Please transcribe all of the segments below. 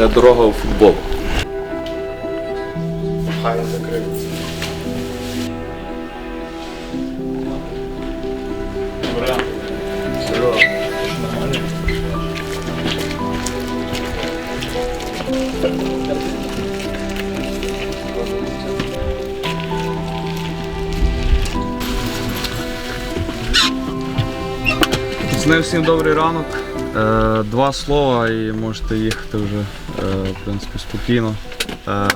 Це дорога у футбол. Хай закрив. Нормально? З всім добрий ранок. Е, Два слова і можете їхати вже е, в принципі, спокійно. Е,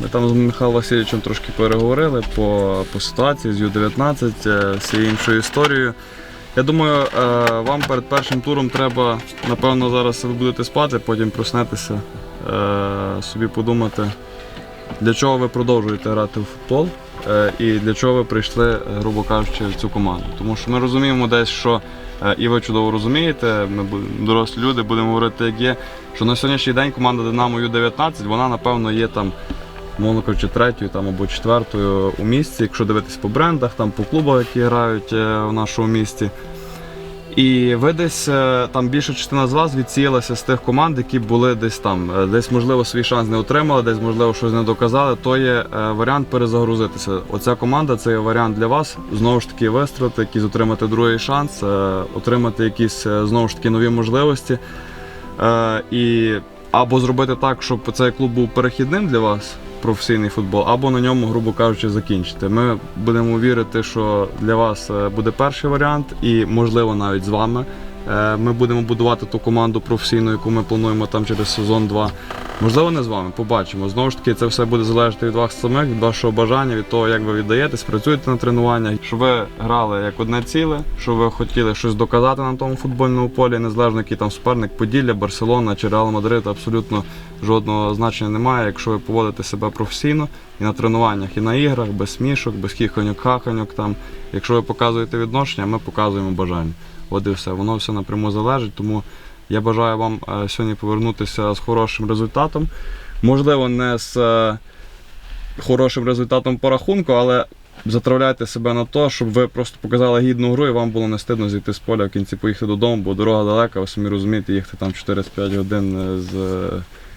Ми там з Михайлом Васильовичем трошки переговорили по, по ситуації з Ю-19, е, всією іншою історією. Я думаю, вам перед першим туром треба, напевно, зараз ви будете спати, потім проснетеся, собі подумати, для чого ви продовжуєте грати в футбол і для чого ви прийшли, грубо кажучи, в цю команду. Тому що ми розуміємо десь, що і ви чудово розумієте, ми дорослі люди будемо говорити, як є, що на сьогоднішній день команда Динамо Ю-19, вона напевно є там. Мовно кажучи, третьою там, або четвертою у місті, якщо дивитись по брендах, там, по клубах, які грають е, в нашому місті. І ви десь е, там більша частина з вас відсіялася з тих команд, які були десь там. Е, Десь, можливо, свій шанс не отримали, десь, можливо, щось не доказали. То є е, варіант перезагрузитися. Оця команда це є варіант для вас. Знову ж таки, вистрілити, якийсь отримати другий шанс, отримати якісь знову ж таки нові можливості. І або зробити так, щоб цей клуб був перехідним для вас, професійний футбол, або на ньому, грубо кажучи, закінчити. Ми будемо вірити, що для вас е, буде перший варіант, і можливо навіть з вами. Е, Ми будемо будувати ту команду професійну, яку ми плануємо там через сезон 2. Можливо, не з вами, побачимо. Знову ж таки, це все буде залежати від вас самих, від вашого бажання, від того, як ви віддаєтесь, працюєте на тренуваннях, щоб ви грали як одне ціле, щоб ви хотіли щось доказати на тому футбольному полі, незалежно який там суперник, Поділля, Барселона чи Реал Мадрид, абсолютно жодного значення немає, якщо ви поводите себе професійно і на тренуваннях, і на іграх, без смішок, без хіханьок, хаханьок там. Якщо ви показуєте відношення, ми показуємо бажання. От і все. Воно все напряму залежить. Тому я бажаю вам е, сьогодні повернутися з хорошим результатом. Можливо, не з е, хорошим результатом по рахунку, але затравляйте себе на те, щоб ви просто показали гідну гру і вам було не стидно зійти з поля в кінці поїхати додому, бо дорога далека, ви самі розумієте, їхати там 4-5 годин е, з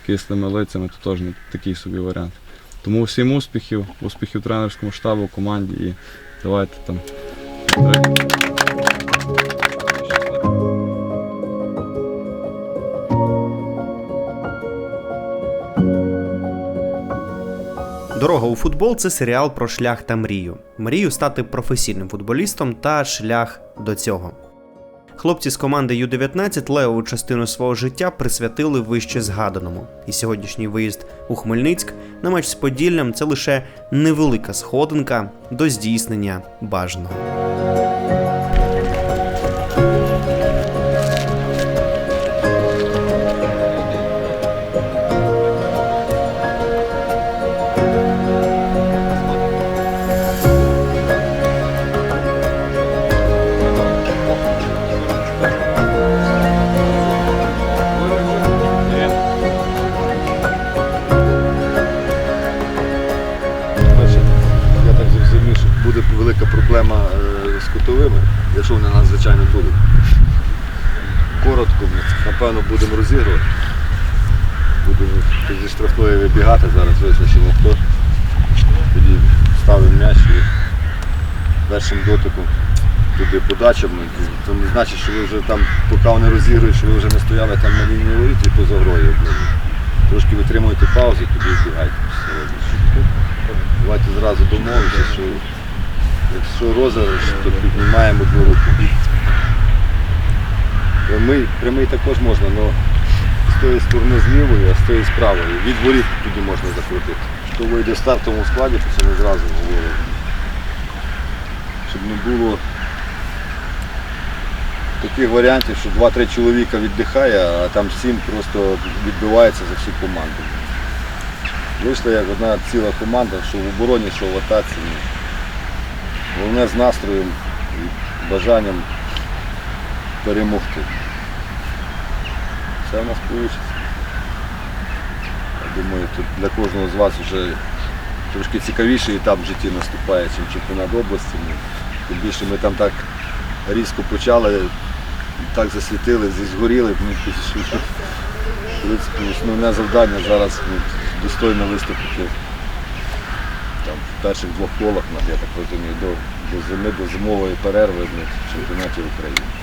кислими лицями, то теж не такий собі варіант. Тому всім успіхів, успіхів тренерському штабу, команді і давайте там. Дорога у футбол це серіал про шлях та мрію. Мрію стати професійним футболістом та шлях до цього. Хлопці з команди Ю-19 левову частину свого життя присвятили вище згаданому. І сьогоднішній виїзд у Хмельницьк на матч з Поділлям це лише невелика сходинка до здійснення бажаного. Будемо розігрувати. Будемо зі штрафної вибігати, зараз визначимо хто. Тоді ставимо м'яч і першим дотиком туди подача. Це не значить, що ви вже там, поки вони розігрують, що ви вже не стояли там на лінії воріт і поза грою. Трошки витримуєте паузу, тоді вбігайте. Давайте зразу домовимося, що якщо розіграш, то піднімаємо одну руку. Прямий, прямий також можна, але з тої сторони з лівої, а з тої з правої. Від воріт тоді можна закрутити. Хто вийде в стартовому складі, то це ми зразу говоримо. Щоб не було таких варіантів, що 2-3 чоловіка віддихає, а там 7 просто відбивається за всю команду. Вийшла як одна ціла команда, що в обороні, що в атаці. Головне з настроєм і бажанням перемогти. Все в нас вийде. Я думаю, тут для кожного з вас вже трошки цікавіший етап в житті наступає, ніж чемпіонат області. Ну, Тим більше ми там так різко почали, так засвітили, згоріли, ну, основне завдання зараз ну, достойно виступити там, в перших двох колах, я так розумію, до, до зими, до зимової перерви в чемпіонаті України.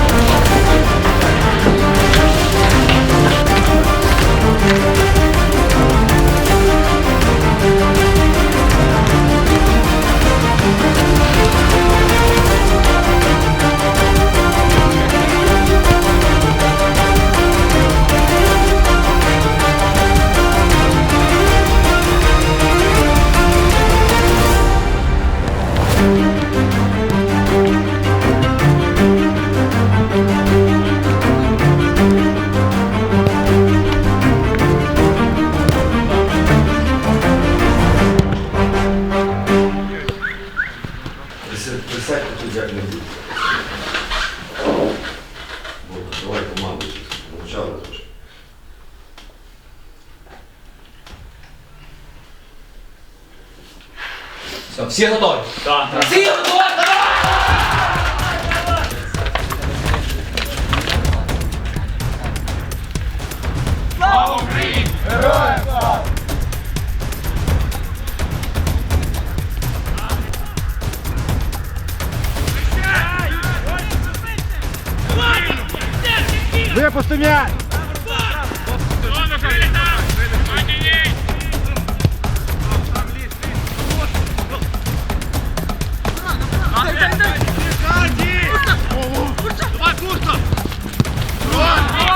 Все, всі готові? Так. Всі готові? Курча! Давай, Курча! Курча!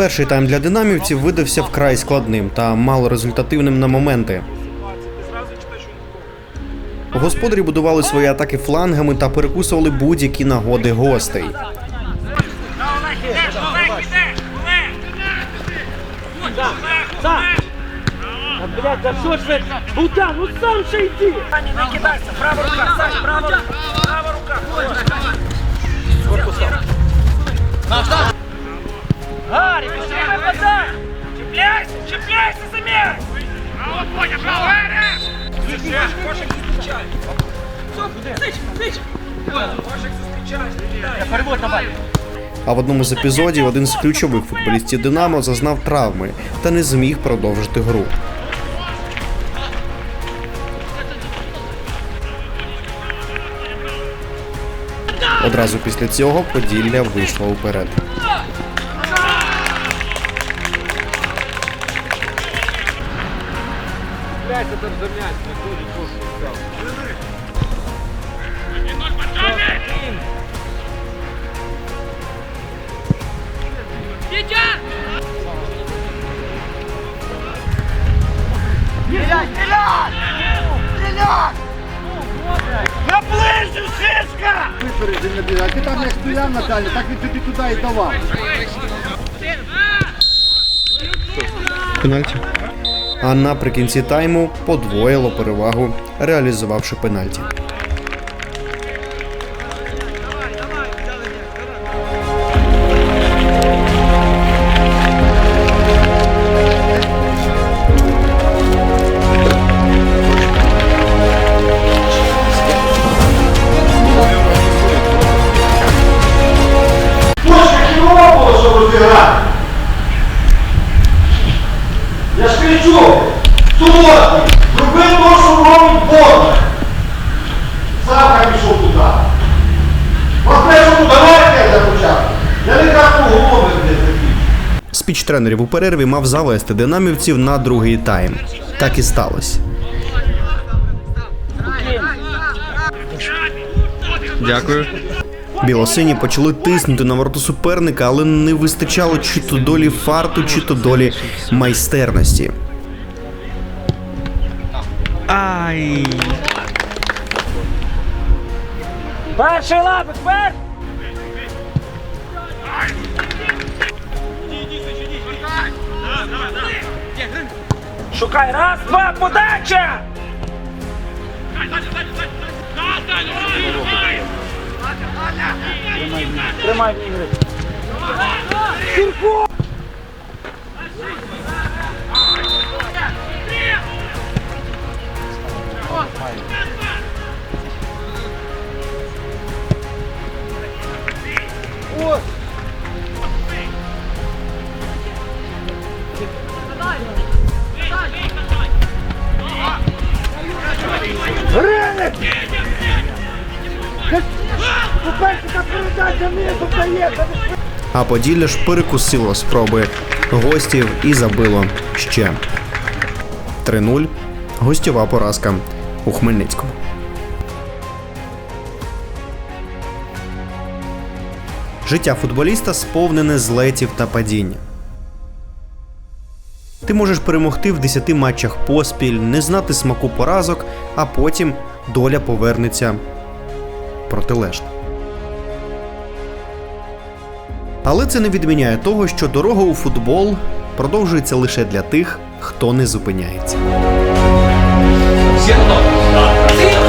Перший тайм для динамівців видався вкрай складним та малорезультативним на моменти. Господарі будували свої атаки флангами та перекусували будь-які нагоди гостей. Блядь, да что ж вы? Буда, ну сам же иди! Не накидайся, правая рука, Сань, правая рука, правая рука. Гарри, бежи, нападай! Цепляйся, цепляйся за мяч! Право! Зустрічай! Зустрічай! Перевод давай! А в одному з епізодів один з ключових футболістів Динамо зазнав травми та не зміг продовжити гру. Одразу після цього Поділля вийшло уперед. На ближню, шишка! А ти там як стояв Наталя, так він тобі туди і давав. Пенальті. А наприкінці тайму подвоїло перевагу, реалізувавши пенальті. Мельничук, суботні, люби то, що робить Бог. Савка пішов туди. Спіч тренерів у перерві мав завести динамівців на другий тайм. Так і сталося. Дякую. Білосині почали тиснути на варту суперника, але не вистачало чи то долі фарту, чи то долі майстерності. Ай! Перший лапик, перший! Шукай, раз, два, подача! Тримай в ігри. Сірко! Передача низу дається! А Поділля ж перекусило спроби гостів і забило ще. 3-0. Гостьова поразка у Хмельницькому. Життя футболіста сповнене злетів та падінь. Ти можеш перемогти в 10 матчах поспіль, не знати смаку поразок, а потім доля повернеться протилежна. Але це не відміняє того, що дорога у футбол продовжується лише для тих, хто не зупиняється. 先到的是。